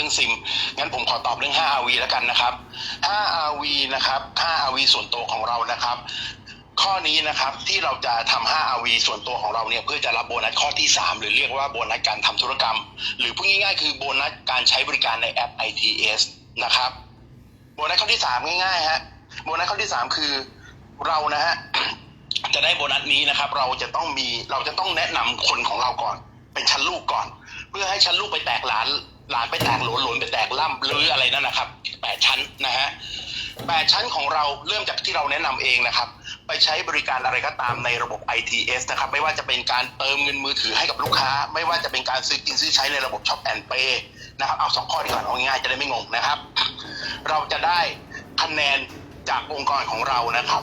รื่องซิม งั้นผมขอตอบเรื่อง 5RV แล้วกันนะครับ 5RV นะครับ 5RV ส่วนตัวของเรานะครับ ข้อนี้นะครับที่เราจะทำ 5RV ส่วนตัวของเราเนี่ยเพื่อจะรับโบนัสข้อที่ 3 หรือเรียกว่าโบนัสการทำธุรกรรม หรือพูดง่ายๆคือโบนัสการใช้บริการในแอป ITS นะครับ โบนัสข้อที่ 3 ง่ายๆฮะ โบนัสข้อที่ 3 คือเรานะฮะจะได้โบนัสนี้นะครับ เราจะต้องมีเราจะต้องแนะนำคนของเราก่อน เป็นชั้นลูกก่อน เพื่อให้ชั้นลูกไปแตกหลาน หลานไปแตกหลนหลนไปแตกล่ำหรืออะไรนั่นนะครับแปดชั้นนะฮะแปดชั้นของเราเริ่มจากที่เราแนะนำเองนะครับ ไปใช้บริการอะไรก็ตามในระบบ ITS นะครับ ไม่ว่าจะเป็นการเติมเงินมือถือให้กับลูกค้า ไม่ว่าจะเป็นการซื้อกินซื้อใช้ในระบบช็อปแอนเปนะครับ เอาสองข้อดีก่อนเอาง่ายจะได้ไม่งงนะครับ เราจะได้คะแนนจากองค์กรของเรานะครับ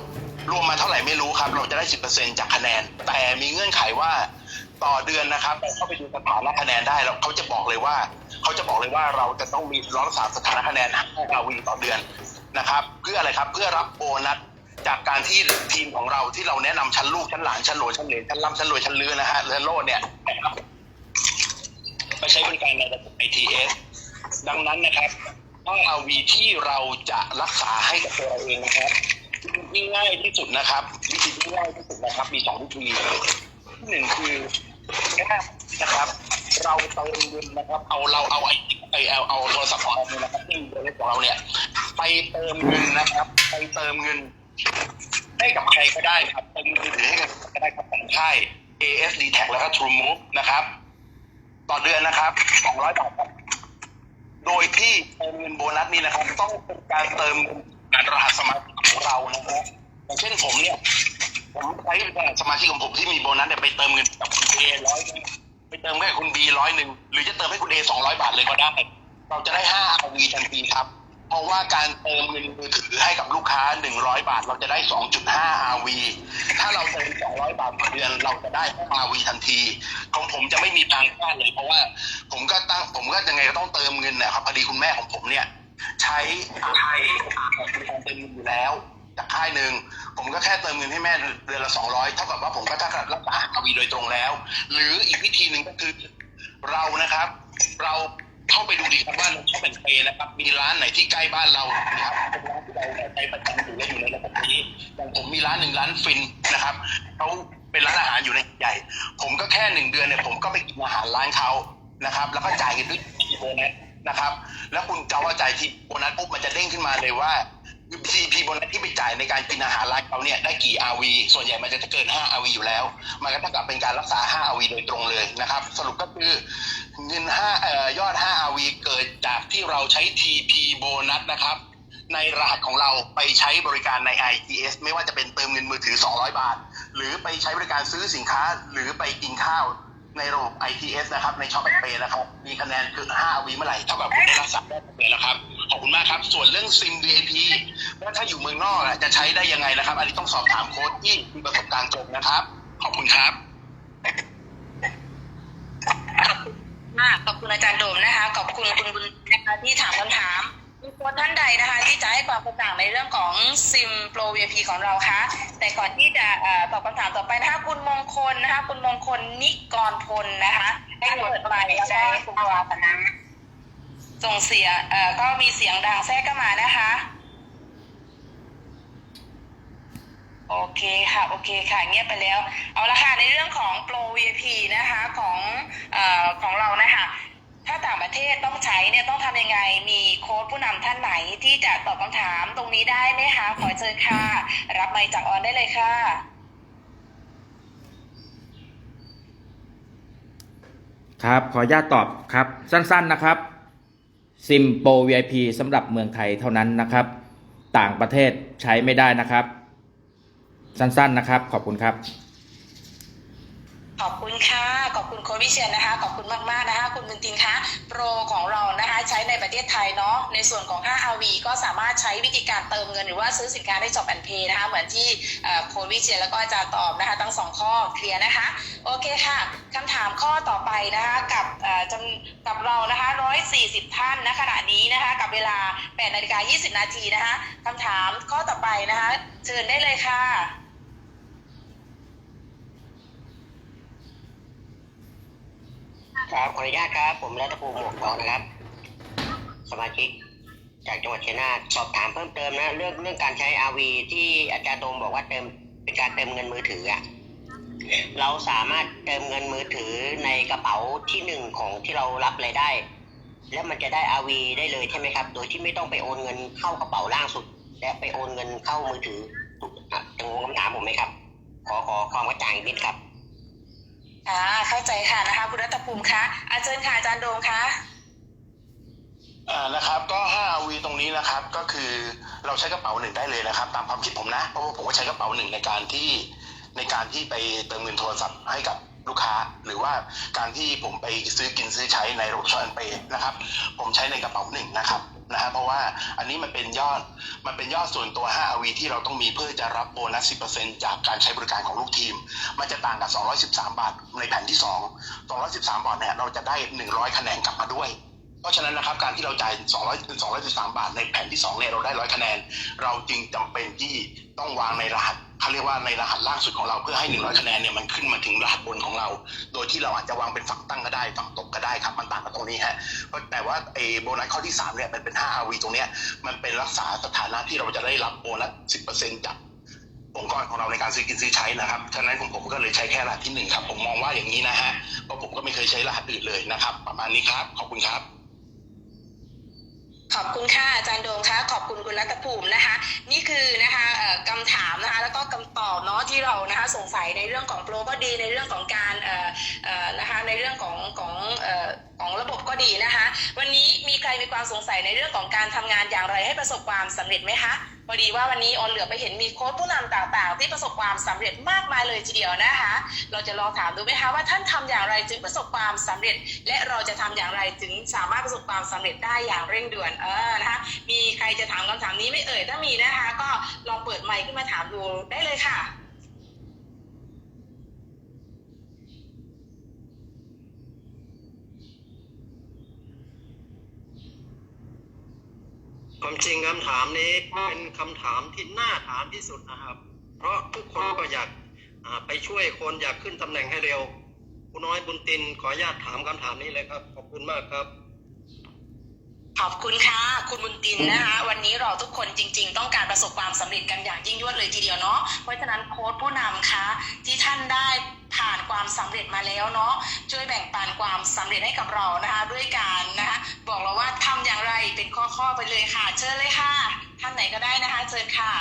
รวมมาเท่าไหร่ไม่รู้ครับ เราจะได้ 10%จากคะแนน แต่มีเงื่อนไขว่าต่อเดือนนะครับเข้าไปดูสถานะคะแนนได้แล้วเขาจะบอกเลยว่า เขาจะบอกเลยว่าเราจะต้องมีรักษาสถานะคะแนน5วีต่อเดือนนะครับ เพื่ออะไรครับเพื่อรับโบนัสจากการที่ทีมของเราที่เราแนะนำชั้นลูกชั้นหลานชั้นโหลชั้นเหลนชั้นล่ำชั้นรวยชั้นลือนะฮะเรือนโลดเนี่ยนะครับไปใช้บริการในระบบ ITS ดังนั้นนะครับ 5RV ที่เราจะรักษาให้กับตัวเราเองนะครับที่ง่ายที่สุดนะครับ วิธีที่ง่ายที่สุดนะครับ มีสองวิธีที่หนึ่งคือแค่ นะครับ เราเติมเงินนะครับ เอาเราเอาไอไอเอาเอาโทรศัพท์ของเราเนี่ยนะครับที่เบอร์ของเราเนี่ย ไปเติมเงินนะครับ ไปเติมเงินให้กับใครก็ได้ครับเติมเงินถือให้กับใครก็ได้ครับของค่าย ASD Tag แล้วก็ True Move นะครับ ต่อเดือนนะครับ200บาทครับโดยที่เติมเงินโบนัสนี้นะครับ ต้องเป็นการเติมเงินผ่านรหัสสมาชิกของเรานะครับอย่างเช่นผมเนี่ย ผมใช้รหัสสมาชิกของผมที่มีโบนัสเนี่ยไปเติมเงินกับคุณเอร้อย ไปเติมให้คุณบีร้อยหนึ่งหรือจะเติมให้คุณเอสองร้อยบาทเลยก็ได้ เราจะได้ห้าอาวีทันทีครับ เพราะว่าการเติมเงินมือถือให้กับลูกค้า100บาท เราจะได้2.5 RV ถ้าเราเติม200บาทต่อเดือนเราจะได้5 RV ทันที ของผมจะไม่มีทางพลาดเลย เพราะว่าผมก็ตั้งผมก็ยังไงก็ต้องเติมเงินนะครับพอดีคุณแม่ของผมเนี่ย ใช้ใช้การเติมเงินอยู่แล้ว จากค่ายหนึ่งผมก็แค่เติมเงินให้แม่เดือนละ200เท่ากับว่าผมก็จะรักษา RV โดยตรงแล้ว หรืออีกวิธีหนึ่งก็คือเรานะครับ เราเข้าไปดูดีครับว่าเราชอบเป็นเปนะครับ มีร้านไหนที่ใกล้บ้านเรานะครับเป็นร้านที่เราใช้ประจำอยู่และอยู่ในระบบนี้อย่างผมมีร้านหนึ่งร้านฟินนะครับเขาเป็นร้านอาหารอยู่ในใหญ่ ผมก็แค่หนึ่งเดือนเนี่ยผมก็ไปกินอาหารร้านเขานะครับ แล้วก็จ่ายเงินด้วยโบนัสนะครับ แล้วคุณจะว่าจ่ายที่โบนัสปุ๊บมันจะเด้งขึ้นมาเลยว่า CP โบนัสที่ไปจ่ายในการกินอาหารร้านเขาเนี่ยได้กี่ RV ส่วนใหญ่มันจะเกิน 5 RV อยู่แล้ว มันก็เท่ากับเป็นการรักษา 5 RV โดยตรงเลยนะครับ สรุปก็คือเงิน5เอ่อยอด 5 RV เกิดจากที่เราใช้ TP โบนัสนะครับ ในรหัสของเราไปใช้บริการใน ITS ไม่ว่าจะเป็นเติมเงินมือถือ 200 บาท หรือไปใช้บริการซื้อสินค้าหรือไปกินข้าวในระบบ ITS นะครับ ในช็อปแอนเปนะครับ มีคะแนนคือ5วีเมื่อไหร่เท่ากับคุณได้รับสัมได้เลยแล้วครับ ขอบคุณมากครับ ส่วนเรื่องซิม VIP ว่าถ้าอยู่เมืองนอกอะจะใช้ได้ยังไงนะครับ อันนี้ต้องสอบถามโค้ดที่มีประสบการณ์ตรงนะครับ ขอบคุณครับมากขอบคุณอาจารย์โดมนะคะ ขอบคุณคุณบุญนะคะที่ถามคำถามมีคนท่านใดนะคะ ที่จะให้ความกระจ่างในเรื่องของซิมโปร VIP ของเราคะแต่ก่อนที่จะตอบคำถามต่อไปนะคะคุณมงคลนะคะ คุณมงคลนิกรพลนะคะให้เปิดไมค์แล้วก็คุณวาสนา ส่งเสียงเอ่อก็มีเสียงดังแทรกเข้ามานะคะ โอเคค่ะ โอเคค่ะ เงียบไปแล้ว เอาละค่ะ ในเรื่องของโปร VIP นะคะของเอ่อของเรานะคะ ถ้าต่างประเทศต้องใช้เนี่ยต้องทำยังไง มีโค้ดผู้นำท่านไหนที่จะตอบคำถามตรงนี้ได้ไหมคะ ขอเชิญค่ะ รับไมค์จากออนได้เลยค่ะ ครับ ขออนุญาตตอบครับ สั้น ๆนะครับ ซิมโปร VIP สำหรับเมืองไทยเท่านั้นนะครับ ต่างประเทศใช้ไม่ได้นะครับ สั้นๆนะครับ ขอบคุณครับ ขอบคุณค่ะ ขอบคุณโค้ชวิเชียนนะคะ ขอบคุณมากๆนะคะ คุณบุญทินคะโปรของเรานะคะใช้ในประเทศไทยเนาะในส่วนของ 5RV ก็สามารถใช้วิธีการเติมเงินหรือว่าซื้อสินค้าได้จบแอนเพย์นะคะ เหมือนที่โค้ชวิเชียนแล้วก็อาจารย์ตอบนะคะทั้งสองข้อเคลียร์นะคะ โอเคค่ะคำถามข้อต่อไปนะคะกับจกับเรานะคะ 140 ท่านณขณะนี้นะคะกับเวลา8นาฬิกา20 นาทีนะคะคำถามข้อต่อไปนะคะเชิญได้เลยค่ะครับขออนุญาตครับ ผมรัตภูมิหมวกทองนะครับ สมาชิกจากจังหวัดชัยนาทสอบถามเพิ่มเติมนะเรื่องเรื่องการใช้ RV ที่อาจารย์โดมบอกว่าเติมเป็นการเติมเงินมือถืออะเราสามารถเติมเงินมือถือในกระเป๋าที่หนึ่งของที่เรารับรายได้ แล้วมันจะได้ RV ได้เลยใช่ไหมครับ โดยที่ไม่ต้องไปโอนเงินเข้ากระเป๋าล่างสุด และไปโอนเงินเข้ามือถืออะตรงคำถามผมไหมครับ ขอขอความกระจ่างอีกนิดครับอ่าเข้าใจค่ะนะคะคุณรัตภูมิคะอาจารย์ค่ะอาจารย์โดมคะอ่านะครับก็ 5 RV ตรงนี้นะครับก็คือเราใช้กระเป๋าหนึ่งได้เลยนะครับ ตามความคิดผมนะเพราะว่าผมก็ใช้กระเป๋าหนึ่งในการที่ในการที่ไปเติมเงินโทรศัพท์ให้กับ ลูกค้า หรือว่าการที่ผมไปซื้อกินซื้อใช้ในระบบช้อนเปนะครับ ผมใช้ในกระเป๋าหนึ่งนะครับนะฮะเพราะว่าอันนี้มันเป็นยอดมันเป็นยอดส่วนตัว 5 RV ที่เราต้องมีเพื่อจะรับโบนัส 10%จากการใช้บริการของลูกทีม มันจะต่างกับ 213 บาทในแผ่นที่ 2 213 บาทเนี่ยเราจะได้ 100 คะแนนกลับมาด้วย ราะฉะนั้นนะครับการที่เราจ่าย 200 213 บาทในแผ่นที่ 2 เนี่ยเราได้100คะแนน เราจึงจำเป็นที่ต้องวางในรหัสเขาเรียกว่าในรหัสล่างสุดของเราเพื่อให้ 100 คะแนนเนี่ยมันขึ้นมาถึงรหัสบนของเรา โดยที่เราอาจจะวางเป็นฝั่งตั้งก็ได้ฝั่งตกก็ได้ครับมันต่างกันตรงนี้ฮะเพราะแต่ว่าไอ้โบนัสข้อที่3เนี่ยมันเป็น 5 RV ตรงเนี้ยมันเป็นรักษาสถานะที่เราจะได้รับโบนัส 10%จากองค์กรของเราในการซื้อกินซื้อใช้นะครับ ฉะนั้นของผมก็เลยใช้แค่รหัสที่หนึ่งครับ ผมมองว่าอย่างนี้นะฮะ เพราะผมก็ไม่เคยใช้รหัสอื่นเลยนะครับ ประมาณนี้ครับ ขอบคุณครับ ขอบคุณค่ะอาจารย์โดงคะขอบคุณคุณรัตภูมินะคะ นี่คือนะคะคำถามนะคะแล้วก็คำตอบเนาะที่เรานะคะสงสัยในเรื่องของโปรก็ดีในเรื่องของการนะคะในเรื่องของของออของระบบก็ดีนะคะ วันนี้มีใครมีความสงสัยในเรื่องของการทำงานอย่างไรให้ประสบความสำเร็จไหมคะ พอดีว่าวันนี้ออนเหลือไปเห็นมีโค้ชผู้นำต่างๆ ที่ประสบความสำเร็จมากมายเลยทีเดียวนะคะ เราจะลองถามดูไหมคะว่าท่านทำอย่างไรจึงประสบความสำเร็จ และเราจะทำอย่างไรถึงสามารถประสบความสำเร็จได้อย่างเร่งด่วนเออนะคะมีใครจะถามคำถามนี้ไม่เอ่ยถ้ามีนะคะ ก็ลองเปิดไมค์ขึ้นมาถามดูได้เลยค่ะ ความจริงคำถามนี้เป็นคำถามที่น่าถามที่สุดนะครับ เพราะทุกคนก็อยากไปช่วยคนอยากขึ้นตำแหน่งให้เร็ว คุณน้อยบุญตินขออนุญาตถามคำถามนี้เลยครับ ขอบคุณมากครับ ขอบคุณค่ะ คุณบุญตินนะคะ วันนี้เราทุกคนจริง ๆ ต้องการประสบความสำเร็จกันอย่างยิ่งยวดเลยทีเดียวเนาะเพราะฉะนั้นโค้ดผู้นำคะที่ท่านได้ผ่านความสำเร็จมาแล้วเนาะช่วยแบ่งปันความสำเร็จให้กับเรานะคะ ด้วยการนะคะบอกเราว่าทำอย่างไรเป็นข้อๆไปเลยค่ะ เชิญเลยค่ะ ท่านไหนก็ได้นะคะเชิญค่ะ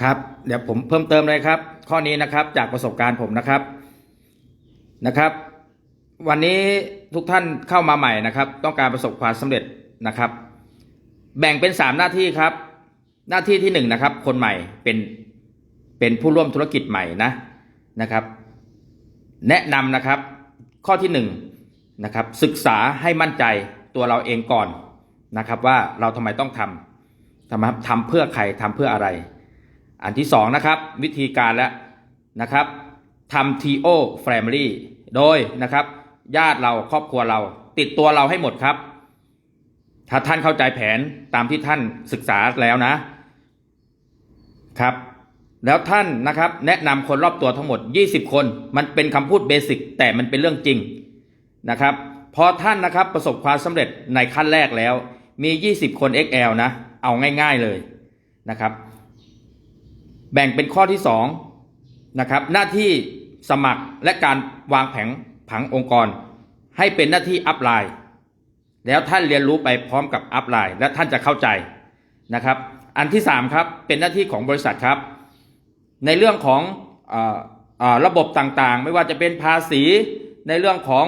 ครับ เดี๋ยวผมเพิ่มเติมเลยครับ ข้อนี้นะครับจากประสบการณ์ผมนะครับนะครับ วันนี้ทุกท่านเข้ามาใหม่นะครับ ต้องการประสบความสำเร็จนะครับ แบ่งเป็นสามหน้าที่ครับ หน้าที่ที่หนึ่งนะครับ คนใหม่เป็นเป็นผู้ร่วมธุรกิจใหม่นะนะครับ แนะนำนะครับ ข้อที่หนึ่งนะครับ ศึกษาให้มั่นใจตัวเราเองก่อนนะครับ ว่าเราทำไมต้องทำทำทำเพื่อใครทำเพื่ออะไร อันที่สองนะครับ วิธีการแล้วนะครับทำ TO Family โดยนะครับ ญาติเราครอบครัวเรา ติดตัวเราให้หมดครับ ถ้าท่านเข้าใจแผนตามที่ท่านศึกษาแล้วนะครับ แล้วท่านนะครับ แนะนำคนรอบตัวทั้งหมด 20 คน มันเป็นคำพูดเบสิกแต่มันเป็นเรื่องจริงนะครับพอท่านนะครับประสบความสำเร็จในขั้นแรกแล้ว มี 20 คน XL นะ เอาง่าย ๆเลยนะครับ แบ่งเป็นข้อที่2นะครับหน้าที่สมัครและการวางแผนผังองค์กร ให้เป็นหน้าที่อัพไลน์แล้วท่านเรียนรู้ไปพร้อมกับอัพไลน์และท่านจะเข้าใจนะครับ อันที่3ครับเป็นหน้าที่ของบริษัทครับ ในเรื่องของออระบบต่างๆ ไม่ว่าจะเป็นภาษี ในเรื่องของ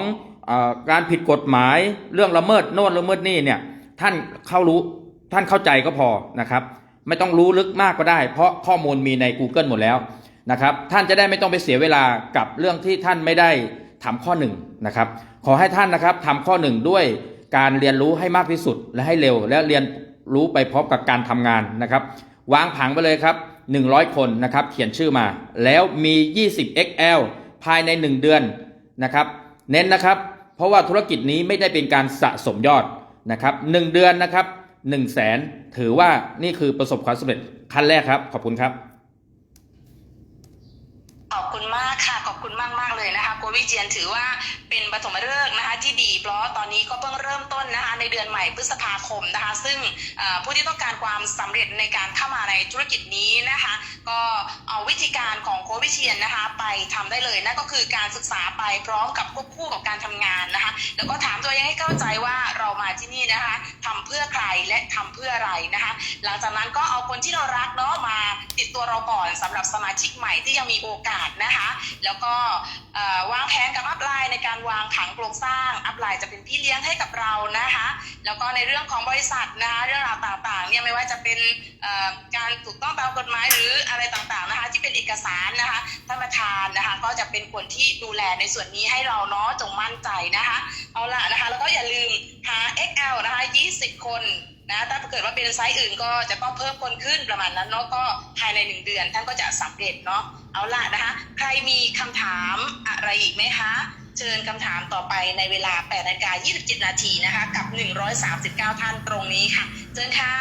อการผิดกฎหมาย เรื่องละเมิดโน่นละเมิดนี่เนี่ยท่านเข้ารู้ท่านเข้าใจก็พอนะครับ ไม่ต้องรู้ลึกมากก็ได้ เพราะข้อมูลมีใน Google หมดแล้วนะครับ ท่านจะได้ไม่ต้องไปเสียเวลากับเรื่องที่ท่านไม่ได้ทำข้อหนึ่งนะครับ ขอให้ท่านนะครับทำข้อหนึ่งด้วยการเรียนรู้ให้มากที่สุดและให้เร็ว และเรียนรู้ไปพร้อมกับการทำงานนะครับ วางผังไปเลยครับ 100 คนนะครับเขียนชื่อมา แล้วมี 20 XL ภายใน 1 เดือนนะครับ เน้นนะครับ เพราะว่าธุรกิจนี้ไม่ได้เป็นการสะสมยอดนะครับ 1 เดือนนะครับ 1 0 0 0 0แสนถือว่านี่คือประสบความสำเร็จขั้นแรกครับ ขอบคุณครับ ขอบคุณมากค่ะ ขอบคุณมากมากๆเลยนะคะ โกวิเจียนถือว่าเป็นปฐมฤกษ์นะคะที่ดีเพราะตอนนี้ก็เพิ่งเริ่มต้นนะคะในเดือนใหม่พฤษภาคมนะคะ ซึ่งผู้ที่ต้องการความสำเร็จในการเข้ามาในธุรกิจนี้นะคะ ก็เอาวิธีการของโคชวิเชียนนะคะ ไปทำได้เลยนั่นก็คือการศึกษาไปพร้อมกับควบคู่กับการทำงานนะคะ แล้วก็ถามตัวเองให้เข้าใจว่าเรามาที่นี่นะคะทำเพื่อใครและทำเพื่ออะไรนะคะ หลังจากนั้นก็เอาคนที่เรารักเนาะมาติดตัวเราก่อนสำหรับสมาชิกใหม่ที่ยังมีโอกาสนะคะ แล้วก็เอ่อวางแผนกับอัพไลน์ในการวางผังโครงสร้างอัพไลน์จะเป็นพี่เลี้ยงให้กับเรานะคะ แล้วก็ในเรื่องของบริษัทนะคะเรื่องราวต่างๆเนี่ยไม่ว่าจะเป็นการถูกต้องตามกฎหมายหรืออะไรต่างๆนะคะที่เป็นเอกสารนะคะท่านประธานนะคะก็จะเป็นคนที่ดูแลในส่วนนี้ให้เราเนาะจงมั่นใจนะคะเอาละนะคะแล้วก็อย่าลืมหา XL นะคะ 20 คน นะถ้าเกิดว่าเป็นไซส์อื่นก็จะต้องเพิ่มคนขึ้นประมาณนั้นเนาะก็ภายใน1เดือนท่านก็จะสำเร็จเนาะเอาละนะคะ ใครมีคำถามอะไรอีกไหมคะ เชิญคำถามต่อไปในเวลา8นาฬิกา27 นาทีนะคะ กับ 139 ท่านตรงนี้ค่ะเชิญค่ะ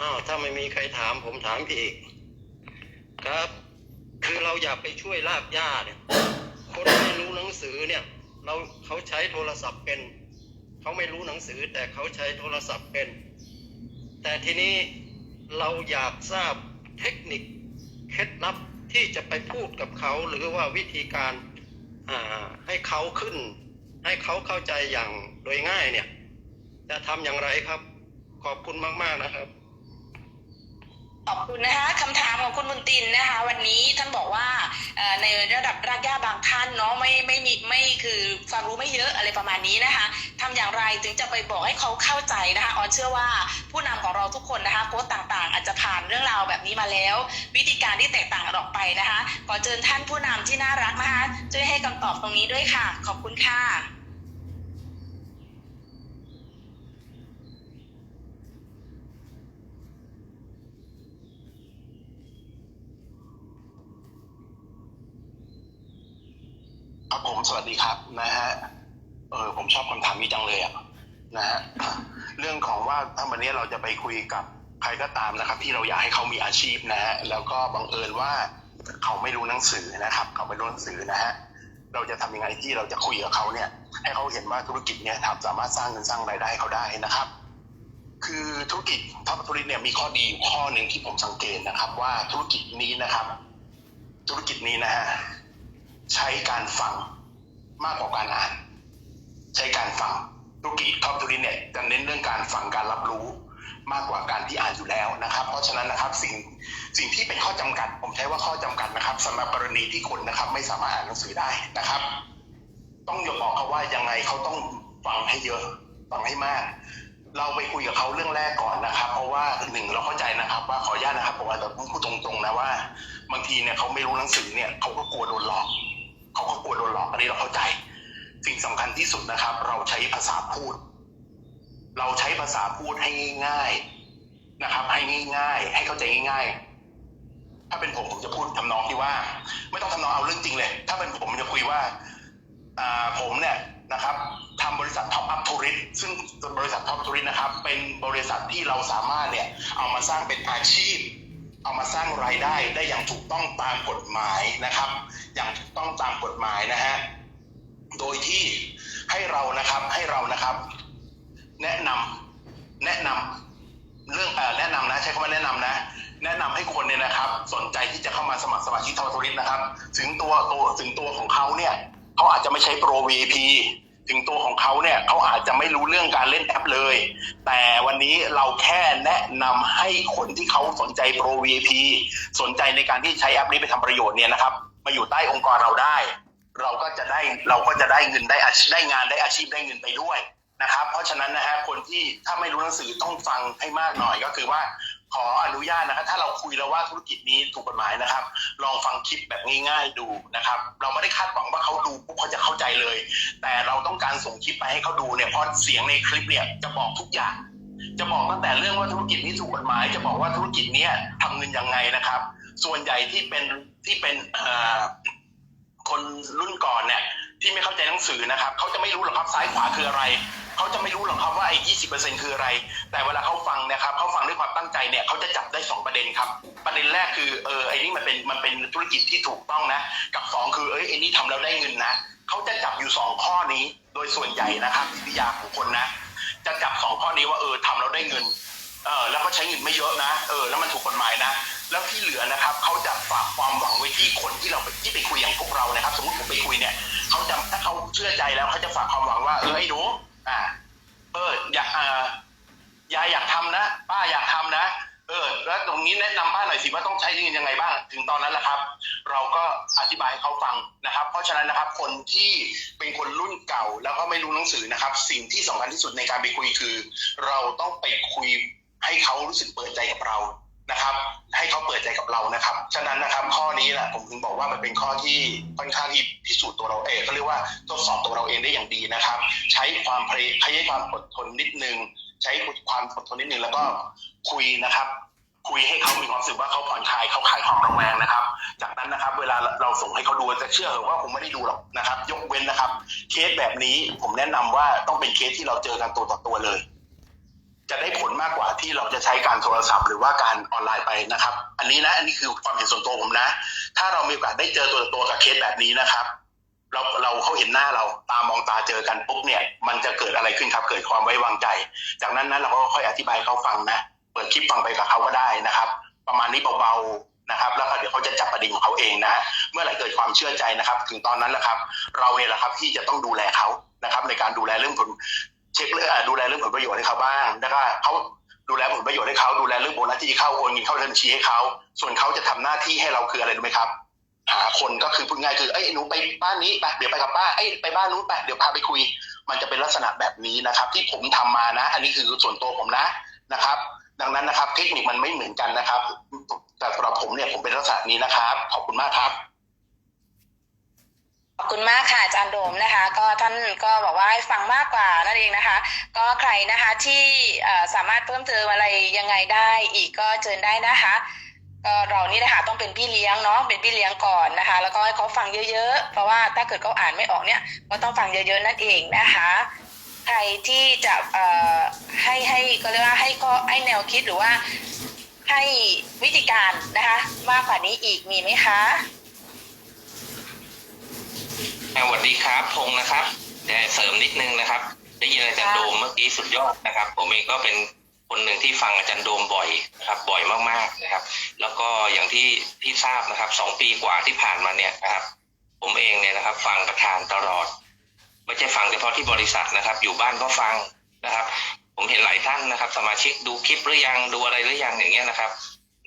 อ้าวถ้าไม่มีใครถามผมถามอีก ครับ คือเราอยากไปช่วยลากหญ้าเนี่ยคนไม่รู้หนังสือเนี่ย เราเขาใช้โทรศัพท์เป็น เขาไม่รู้หนังสือแต่เขาใช้โทรศัพท์เป็น แต่ทีนี้เราอยากทราบเทคนิคเคล็ดลับที่จะไปพูดกับเขาหรือว่าวิธีการาให้เขาขึ้น ให้เขาเข้าใจอย่างโดยง่ายเนี่ย จะทำอย่างไรครับ ขอบคุณมาก ๆนะครับ ขอบคุณนะคะคำถามของคุณบุญตินนะคะ วันนี้ท่านบอกว่าในระดับรากหญ้าบางท่านเนาะไม่ไม่มีไม่คือความรู้ไม่เยอะอะไรประมาณนี้นะคะทำอย่างไรถึงจะไปบอกให้เขาเข้าใจนะคะออนเชื่อว่าผู้นำของเราทุกคนนะคะโค้ชต่างๆ อาจจะผ่านเรื่องราวแบบนี้มาแล้ว วิธีการที่แตกต่างกันออกไปนะคะขอเชิญท่านผู้นำที่น่ารักนะคะช่วยให้คำตอบตรงนี้ด้วยค่ะ ขอบคุณค่ะ ครับผม สวัสดีครับนะฮะเออผมชอบคำถามนี้จังเลยอะนะฮะเรื่องของว่าถ้าวันนี้เราจะไปคุยกับใครก็ตามนะครับ ที่เราอยากให้เขามีอาชีพนะฮะแล้วก็บังเอิญว่าเขาไม่รู้หนังสือนะครับ เขาไม่รู้หนังสือนะฮะเราจะทำยังไงที่เราจะคุยกับเขาเนี่ย ให้เขาเห็นว่าธุรกิจเนี่ยทำสามารถสร้างเงินสร้างรายได้ให้เขาได้นะครับ คือธุรกิจท็อปธุรกิจเนี่ยมีข้อดีอยู่ข้อหนึ่งที่ผมสังเกตนะครับ ว่าธุรกิจนี้นะครับ ธุรกิจนี้นะฮะใช้การฟัง มากกว่าการอ่าน ใช้การฟังธุรกิจท็อปธุรกิจเนี่ยจะเน้นเรื่องการฟังการรับรู้มากกว่าการที่อ่านอยู่แล้วนะครับ เพราะฉะนั้นนะครับสิ่งสิ่งที่เป็นข้อจำกัด ผมใช้ว่าข้อจำกัดนะครับสำหรับกรณีที่คนนะครับ ไม่สามารถอ่านหนังสือได้นะครับ ต้องยอมบอกเขาว่ายังไงเขาต้องฟังให้เยอะฟังให้มาก เราไปคุยกับเขาเรื่องแรกก่อนนะครับ เพราะว่าหนึ่งเราเข้าใจนะครับ ว่าขออนุญาตนะครับผมอาจจะพูดตรงๆนะว่า บางทีเนี่ยเขาไม่รู้หนังสือเนี่ยเขาก็กลัวโดนหลอก เขาก็กลัวโดนหลอกอันนี้เราเข้าใจ สิ่งสำคัญที่สุดนะครับ เราใช้ภาษาพูด เราใช้ภาษาพูดให้ง่าย ๆนะครับ ให้ง่าย ๆ ให้เข้าใจง่าย ๆ ถ้าเป็นผมผมจะพูดทำนองที่ว่า ไม่ต้องทำนองเอาเรื่องจริงเลย ถ้าเป็นผมจะคุยว่าอ่าผมเนี่ยนะครับทำบริษัทท็อปอัพทูริสซึ่งบริษัทท็อปทูริสนะครับ เป็นบริษัทที่เราสามารถเนี่ยเอามาสร้างเป็นอาชีพ เอามาสร้างรายได้ได้อย่างถูกต้องตามกฎหมายนะครับ อย่างถูกต้องตามกฎหมายนะฮะ โดยที่ให้เรานะครับให้เรานะครับ แนะนำแนะนำเรื่องเอ่อแนะนำนะใช้คำว่าแนะนำนะ แนะนำให้คนเนี่ยนะครับ สนใจที่จะเข้ามาสมัครสมาชิกทอทริสนะครับ ถึงตัวตัวถึงตัวของเขาเนี่ยเขาอาจจะไม่ใช้โปร VP ถึงตัวของเขาเนี่ยเขาอาจจะไม่รู้เรื่องการเล่นแอปเลย แต่วันนี้เราแค่แนะนำให้คนที่เขาสนใจโปร VP สนใจในการที่ใช้แอปนี้ไปทำประโยชน์เนี่ยนะครับ มาอยู่ใต้องค์กรเราได้ เราก็จะได้เราก็จะได้เงินได้อาชีพได้งานได้อาชีพได้เงินไปด้วยนะครับ เพราะฉะนั้นนะฮะคนที่ถ้าไม่รู้หนังสือต้องฟังให้มากหน่อยก็คือว่าขออนุญาตนะครับถ้าเราคุยแล้วว่าธุรกิจนี้ถูกกฎหมายนะครับ ลองฟังคลิปแบบง่ายๆดูนะครับ เราไม่ได้คาดหวังว่าเขาดูปุ๊บเขาจะเข้าใจเลย แต่เราต้องการส่งคลิปไปให้เขาดูเนี่ยเพราะเสียงในคลิปเนี่ยจะบอกทุกอย่าง จะบอกตั้งแต่เรื่องว่าธุรกิจนี้ถูกกฎหมาย จะบอกว่าธุรกิจนี้ยทำเงินยังไงนะครับ ส่วนใหญ่ที่เป็นที่เป็นคนรุ่นก่อนเนี่ยที่ไม่เข้าใจหนังสือนะครับเขาจะไม่รู้หรอกครับซ้ายขวาคืออะไรเขาจะไม่รู้หรอกครับว่าไอ้ยี่สิบเปอร์เซ็นคืออะไร แต่เวลาเขาฟังนะครับเขาฟังด้วยความตั้งใจเนี่ยเขาจะจับได้สองประเด็นครับ ประเด็นแรกคือเออไอ้นี่มันเป็นมันเป็นธุรกิจที่ถูกต้องนะ กับสองคือเอ้ยไอ้นี่ทำแล้วได้เงินนะเขาจะจับอยู่สองข้อนี้ โดยส่วนใหญ่นะครับวิทยาของคนนะ จะจับสองข้อนี้ว่าเออทำแล้วได้เงินเออแล้วก็ใช้เงินไม่เยอะนะ เออ แล้วมันถูกกฎหมายนะ แล้วที่เหลือนะครับเขาจะฝากความหวังไว้ที่คนที่เราไปที่ไปคุยอย่างพวกเรานะครับ สมมติผมไปคุยเนี่ยเขาจะถ้าเขาเชื่อใจแล้วเขาจะฝากความหวังว่าเออไอ้หนูอ่า เอออยากอ่ายายอยากทำนะป้าอยากทำนะเออแล้วตรงนี้แนะนำป้าหน่อยสิว่าต้องใช้เงินยังไงบ้าง ถึงตอนนั้นแหละครับ เราก็อธิบายให้เขาฟังนะครับ เพราะฉะนั้นนะครับ คนที่เป็นคนรุ่นเก่า แล้วก็ไม่รู้หนังสือนะครับ สิ่งที่สำคัญที่สุดในการไปคุยคือ เราต้องไปคุยให้เขารู้สึกเปิดใจกับเรา นะครับ ให้เขาเปิดใจกับเรานะครับ ฉะนั้นนะครับข้อนี้แหละผมถึงบอกว่ามันเป็นข้อที่ค่อนข้างที่พิสูจน์ตัวเราเองเขาเรียกว่าทดสอบตัวเราเองได้อย่างดีนะครับ ใช้ความพยใช้ความอดทนนิดนึง ใช้ความอดทนนิดนึงแล้วก็คุยนะครับ คุยให้เขามีความรู้สึกว่าเขาผ่อนคลายเขาคลายความระแวงนะครับ จากนั้นนะครับ เวลาเราส่งให้เขาดูจะเชื่อเหอว่าผมไม่ได้ดูหรอกนะครับ ยกเว้นนะครับ เคสแบบนี้ผมแนะนำว่าต้องเป็นเคสที่เราเจอกันตัวต่อตัวเลย จะได้ผลมากกว่าที่เราจะใช้การโทรศัพท์ หรือว่าการออนไลน์ไปนะครับ อันนี้นะอันนี้คือความเห็นส่วนตัวผมนะ ถ้าเรามีโอกาสได้เจอตัวตัวกับเคสแบบนี้นะครับ เราเราเขาเห็นหน้าเราตามองตาเจอกันปุ๊บเนี่ย มันจะเกิดอะไรขึ้นครับเกิดความไว้วางใจ จากนั้นนั้นเราก็ค่อยอธิบายเขาฟังนะเปิดคลิปฟังไปกับเขาก็ได้นะครับ ประมาณนี้เบาๆนะครับ แล้วก็เดี๋ยวเขาจะจับประเด็นของเขาเองนะ เมื่อไหร่เกิดความเชื่อใจนะครับ ถึงตอนนั้นแหละครับ เราเนี่ยแหละครับที่จะต้องดูแลเขานะครับในการดูแลเรื่องผล เช็คเรื่องดูแลเรื่องผลประโยชน์ให้เขาบ้างแล้วก็เขาดูแลผลประโยชน์ให้เขาดูแลเรื่องโบนัสที่เข้าโอนเงินเข้าบัญชีให้เขาส่วนเขาจะทำหน้าที่ให้เราคืออะไรรู้ไหมครับหาคนก็คือพูดง่ายคือเอ้ยหนูไปบ้านนี้ไปเดี๋ยวไปกับป้าเอ้ยไปบ้านนู้นไปเดี๋ยวพาไปคุย มันจะเป็นลักษณะแบบนี้นะครับ ที่ผมทำมานะ อันนี้คือส่วนตัวผมนะนะครับ ดังนั้นนะครับ เทคนิคมันไม่เหมือนกันนะครับ แต่สำหรับผมเนี่ยผมเป็นลักษณะนี้นะครับ ขอบคุณมากครับ ขอบคุณมากค่ะอาจารย์โดมนะคะ ก็ท่านก็บอกว่าให้ฟังมากกว่านั่นเองนะคะ ก็ใครนะคะที่สามารถเพิ่มเติมอะไรยังไงได้อีกก็เชิญได้นะคะก็เรานี่นะคะต้องเป็นพี่เลี้ยงเนาะเป็นพี่เลี้ยงก่อนนะคะ แล้วก็ให้เขาฟังเยอะ ๆ เพราะว่าถ้าเกิดเขาอ่านไม่ออกเนี่ยก็ต้องฟังเยอะๆนั่นเองนะคะใครที่จะให้ให้ก็เรียกว่าให้ข้อให้แนวคิดหรือว่าให้วิธีการนะคะมากกว่านี้อีกมีไหมคะ สวัสดีครับพงษ์นะครับแต่เสริมนิดนึงนะครับ ได้ยินอาจารย์โดมเมื่อกี้สุดยอดนะครับ ผมเองก็เป็นคนหนึ่งที่ฟังอาจารย์โดมบ่อยนะครับ บ่อยมากๆนะครับ แล้วก็อย่างที่ที่ทราบนะครับสองปีกว่าที่ผ่านมาเนี่ยนะครับ ผมเองเนี่ยนะครับ ฟังประธานตลอด ไม่ใช่ฟังเฉพาะที่บริษัทนะครับ อยู่บ้านก็ฟังนะครับ ผมเห็นหลายท่านนะครับ สมาชิกดูคลิปหรือยังดูอะไรหรือยังอย่างเงี้ยนะครับ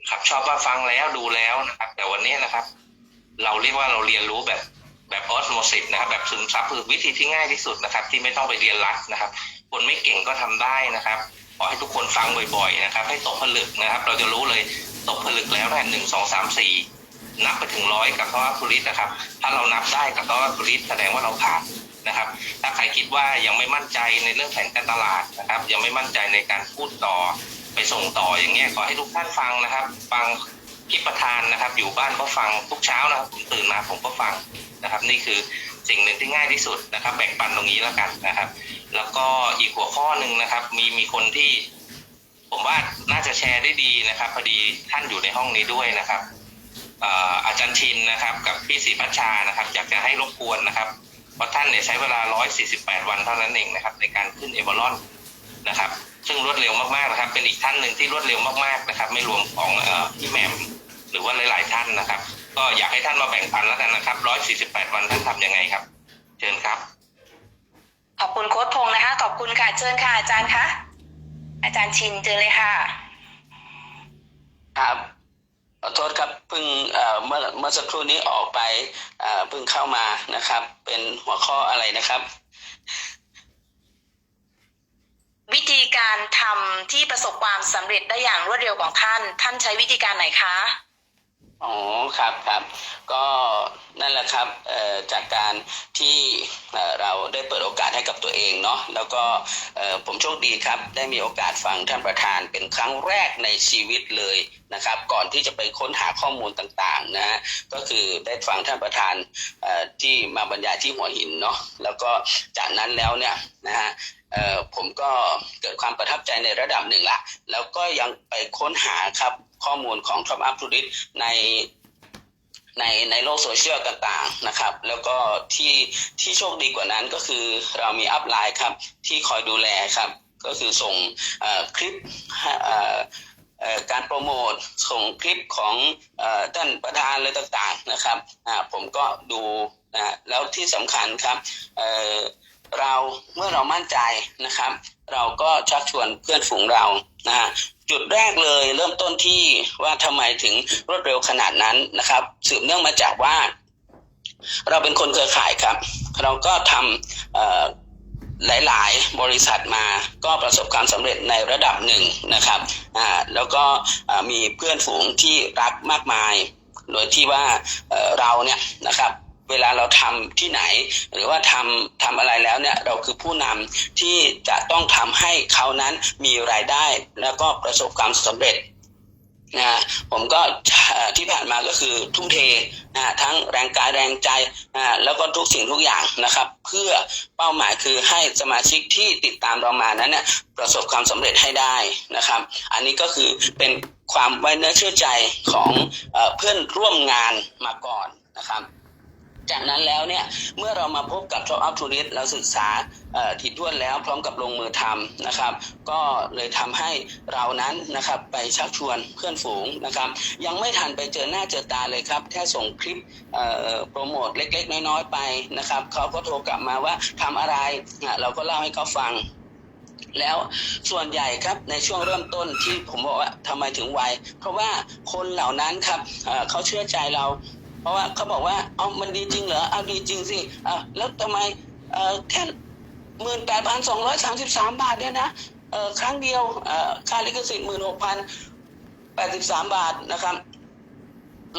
ครับชอบว่าฟังแล้วดูแล้วนะครับ แต่วันนี้นะครับ เราเรียกว่าเราเรียนรู้แบบ แบบออสโมซิสนะครับแบบซึมซับคือวิธีที่ง่ายที่สุดนะครับ ที่ไม่ต้องไปเรียนรัดนะครับ คนไม่เก่งก็ทำได้นะครับขอให้ทุกคนฟังบ่อยๆนะครับ ให้ตกผลึกนะครับ เราจะรู้เลยตกผลึกแล้วนะหนึ่งสองสามสี่นับไปถึงร้อยกับคำว่าคุริตนะครับ ถ้าเรานับได้กับคำว่าคุริตแสดงว่าเราผ่านนะครับ ถ้าใครคิดว่ายังไม่มั่นใจในเรื่องแผนการตลาดนะครับ ยังไม่มั่นใจในการพูดต่อไปส่งต่ออย่างเงี้ยขอให้ทุกท่านฟังนะครับ ฟังคลิปประธานนะครับ อยู่บ้านก็ฟังทุกเช้านะครับผมตื่นมาผมก็ฟัง นะครับ นี่คือสิ่งหนึ่งที่ง่ายที่สุดนะครับ แบ่งปันตรงนี้แล้วกันนะครับ แล้วก็อีกหัวข้อหนึ่งนะครับ มีมีคนที่ ผมว่าน่าจะแชร์ได้ดีนะครับ พอดีท่านอยู่ในห้องนี้ด้วยนะครับอาจารย์ชินนะครับ กับพี่ศรีพัชชานะครับ อยากจะให้รบกวนนะครับเพราะท่านเนี่ยใช้เวลา 148 วันเท่านั้นเองนะครับ ในการขึ้นเอเวอรอนนะครับ ซึ่งรวดเร็วมากๆนะครับ เป็นอีกท่านหนึ่งที่รวดเร็วมากๆนะครับ ไม่รวมของพี่แหม่มหรือว่าหลาย ๆ ท่านนะครับ ก็อยากให้ท่านมาแบ่งปันแล้วกันนะครับ148วันท่านทำยังไงครับ เชิญครับ ขอบคุณโค้ดพงษ์นะคะ ขอบคุณค่ะเชิญค่ะอาจารย์คะอาจารย์ชินเจอเลยค่ะ ครับขอโทษครับเพิ่งเอ่อเมื่อเมื่อสักครู่นี้ออกไปเอ่อเพิ่งเข้ามานะครับ เป็นหัวข้ออะไรนะครับ วิธีการทำที่ประสบความสำเร็จได้อย่างรวดเร็วของท่าน ท่านใช้วิธีการไหนคะ อ๋อครับครับก็นั่นแหละครับเอ่อจากการที่เราได้เปิดโอกาสให้กับตัวเองเนาะแล้วก็เอ่อผมโชคดีครับได้มีโอกาสฟังท่านประธานเป็นครั้งแรกในชีวิตเลยนะครับ ก่อนที่จะไปค้นหาข้อมูลต่างๆนะฮะก็คือได้ฟังท่านประธานเอ่อที่มาบรรยายที่หัวหินเนาะแล้วก็จากนั้นแล้วเนี่ยนะฮะเอ่อผมก็เกิดความประทับใจในระดับหนึ่งละแล้วก็ยังไปค้นหาครับ ข้อมูลของ Top Up to Date ในในในโลกโซเชียลต่างๆนะครับ แล้วก็ที่ที่โชคดีกว่านั้นก็คือเรามีอัพไลน์ครับ ที่คอยดูแลครับ ก็คือส่งคลิปการโปรโมทส่งคลิปของอท่านประธานอะไรต่างๆนะครับผมก็ดูแล้วที่สำคัญครับ เราเมื่อเรามั่นใจนะครับ เราก็ชักชวนเพื่อนฝูงเรานะจุดแรกเลยเริ่มต้นที่ว่าทำไมถึงรวดเร็วขนาดนั้นนะครับ สืบเนื่องมาจากว่า เราเป็นคนเครือข่ายครับ เราก็ทำเอ่อหลาย ๆ บริษัทมาก็ประสบความสำเร็จในระดับหนึ่งนะครับแล้วก็มีเพื่อนฝูงที่รักมากมาย โดยที่ว่าเราเนี่ยนะครับ เวลาเราทำที่ไหน หรือว่าทำทำอะไรแล้วเนี่ยเราคือผู้นำที่จะต้องทำให้เขานั้นมีรายได้แล้วก็ประสบความสำเร็จนะผมก็ที่ผ่านมาก็คือทุ่มเทนะทั้งแรงกายแรงใจนะแล้วก็ทุกสิ่งทุกอย่างนะครับ เพื่อเป้าหมายคือให้สมาชิกที่ติดตามเรามานั้นเนี่ยประสบความสำเร็จให้ได้นะครับ อันนี้ก็คือเป็นความไว้เนื้อเชื่อใจของเพื่อนร่วมงานมาก่อนนะครับ จากนั้นแล้วเนี่ยเมื่อเรามาพบกับ Top Up Tourist เราศึกษาถี่ถ้วนแล้วพร้อมกับลงมือทำนะครับ ก็เลยทำให้เรานั้นนะครับไปชักชวนเพื่อนฝูงนะครับ ยังไม่ทันไปเจอหน้าเจอตาเลยครับ แค่ส่งคลิปโปรโมทเล็ก ๆ น้อย ๆ ไปนะครับเขาก็โทรกลับมาว่าทำอะไรอะเราก็เล่าให้เขาฟังแล้วส่วนใหญ่ครับในช่วงเริ่มต้นที่ผมบอกว่าทำไมถึงไวเพราะว่าคนเหล่านั้นครับเขาเชื่อใจเรา เพราะว่าเขาบอกว่าเอามันดีจริงเหรอเอาดีจริงสิอะแล้วทำไมเอ่อแค่หมื่นแปดพันสองร้อยสามสิบสามบาทเนี่ยนะเอ่อครั้งเดียวเอ่อค่าลิขสิทธิ์หมื่นหกพันแปดสิบสามบาทนะครับ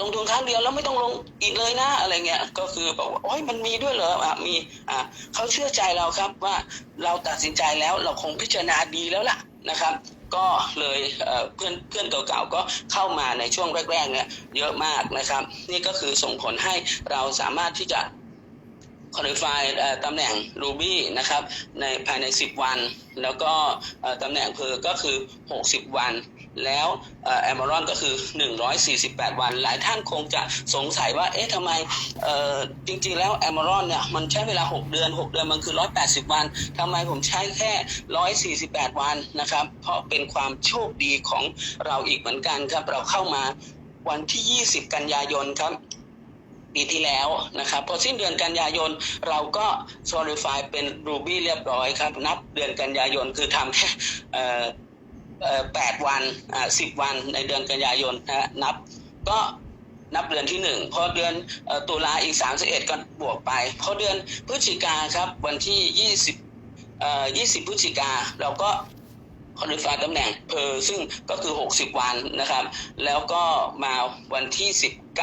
ลงทุนครั้งเดียวแล้วไม่ต้องลงอีกเลยนะอะไรเงี้ยก็คือบอกว่าโอ้ยมันมีด้วยเหรออะมีอะเขาเชื่อใจเราครับว่าเราตัดสินใจแล้วเราคงพิจารณาดีแล้วล่ะนะครับ ก็เลยเพื่อนเพื่อนเก่าๆก็เข้ามาในช่วงแรกๆเนี่ยเยอะมากนะครับ นี่ก็คือส่งผลให้เราสามารถที่จะ qualify เอ่อตำแหน่ง Ruby นะครับในภายใน 10 วัน แล้วก็ตำแหน่งเพอก็คือ 60 วัน แล้วแอม r o n ก็คือ 148 วัน หลายท่านคงจะสงสัยว่า เอ๊ะทำไมจริงๆ แล้วแอม r o n เนี่ย มันใช้เวลา 6 เดือน 6 เดือนมันคือ 180 วัน ทำไมผมใช้แค่ 148 วันนะครับ เพราะเป็นความโชคดีของเราอีกเหมือนกันครับ เราเข้ามาวันที่ 20 กันยายนครับปีที่แล้วนะครับพอสิ้นเดือนกันยายนเราก็ solidify เป็น Ruby เรียบร้อยครับ นับเดือนกันยายนคือทำแค่ แปดวันอ่าสิบวันในเดือนกันยายนนะฮะนับก็นับเดือนที่หนึ่งพอเดือนอตุลาอีกสามสิบเอ็ดก็บวกไป พอเดือนพฤศจิกาครับวันที่ยี่สิบเอ่อยี่สิบพฤศจิกาเราก็คอนดิฟาตำแหน่งเพอซึ่งก็คือ 60 วันนะครับ แล้วก็มาวันที่ 19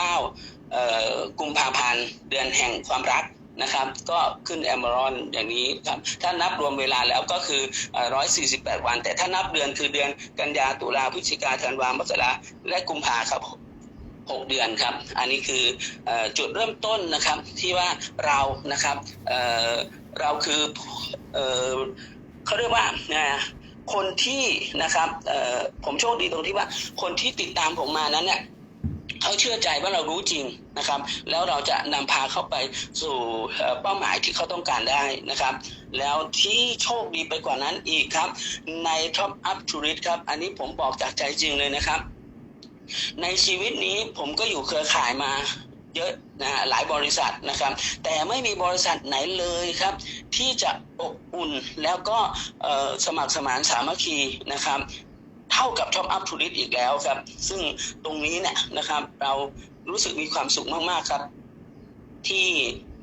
เอ่อกุมภาพันธ์เดือนแห่งความรัก นะครับ ก็ขึ้นแอม r รอนอย่างนี้ครับ ถ้านับรวมเวลาแล้วก็คือเอ่อ148 วัน แต่ถ้านับเดือนคือเดือนกันยาตุลาพฤศจิกาธันวามกราและกุมภาครับ6 เดือนครับ อันนี้คืออจุดเริ่มต้นนะครับที่ว่าเรานะครับเเราคือเอเขาเรียกว่านะคนที่นะครับผมโชคดีตรงที่ว่าคนที่ติดตามผมมานั้นเนี่ย เขาเชื่อใจว่าเรารู้จริงนะครับ แล้วเราจะนำพาเข้าไปสู่เป้าหมายที่เขาต้องการได้นะครับ แล้วที่โชคดีไปกว่านั้นอีกครับ ใน Top Up Tourist ครับ อันนี้ผมบอกจากใจจริงเลยนะครับ ในชีวิตนี้ผมก็อยู่เครือข่ายมาเยอะนะหลายบริษัทนะครับ แต่ไม่มีบริษัทไหนเลยครับ ที่จะอบอุ่นแล้วก็สมัครสมานสามัคคีนะครับ เท่ากับ Top Up to List อีกแล้วครับ ซึ่งตรงนี้เนี่ยนะครับ เรารู้สึกมีความสุขมากๆครับ ที่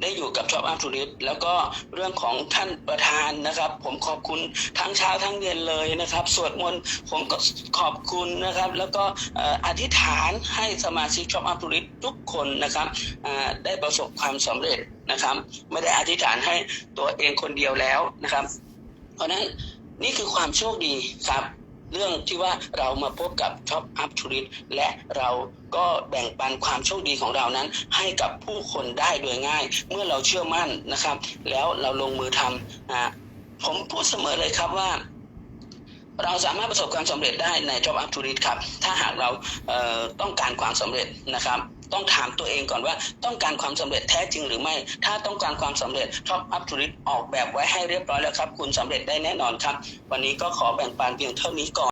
ได้อยู่กับ Top Up to List แล้วก็เรื่องของท่านประธานนะครับ ผมขอบคุณทั้งเช้าทั้งเย็นเลยนะครับสวดมนต์ผมก็ขอบคุณนะครับ แล้วก็อธิษฐานให้สมาชิก Top Up to List ทุกคนนะครับได้ประสบความสำเร็จนะครับ ไม่ได้อธิษฐานให้ตัวเองคนเดียวแล้วนะครับ เพราะนั้นนี่คือความโชคดีครับ เรื่องที่ว่าเรามาพบกับช็อปอัพชูลิสและเราก็แบ่งปันความโชคดีของเรานั้น ให้กับผู้คนได้โดยง่าย เมื่อเราเชื่อมั่นนะครับ แล้วเราลงมือทำนะผมพูดเสมอเลยครับว่าเราสามารถประสบความสำเร็จได้ใน Job Up to Read ครับ ถ้าหากเราเต้องการความสำเร็จนะครับ ต้องถามตัวเองก่อนว่าต้องการความสำเร็จแท้จริงหรือไม่ ถ้าต้องการความสำเร็จท็อปอัพธุริตออกแบบไว้ให้เรียบร้อยแล้วครับ คุณสำเร็จได้แน่นอนครับ วันนี้ก็ขอแบ่งปันเพียงเท่านี้ก่อน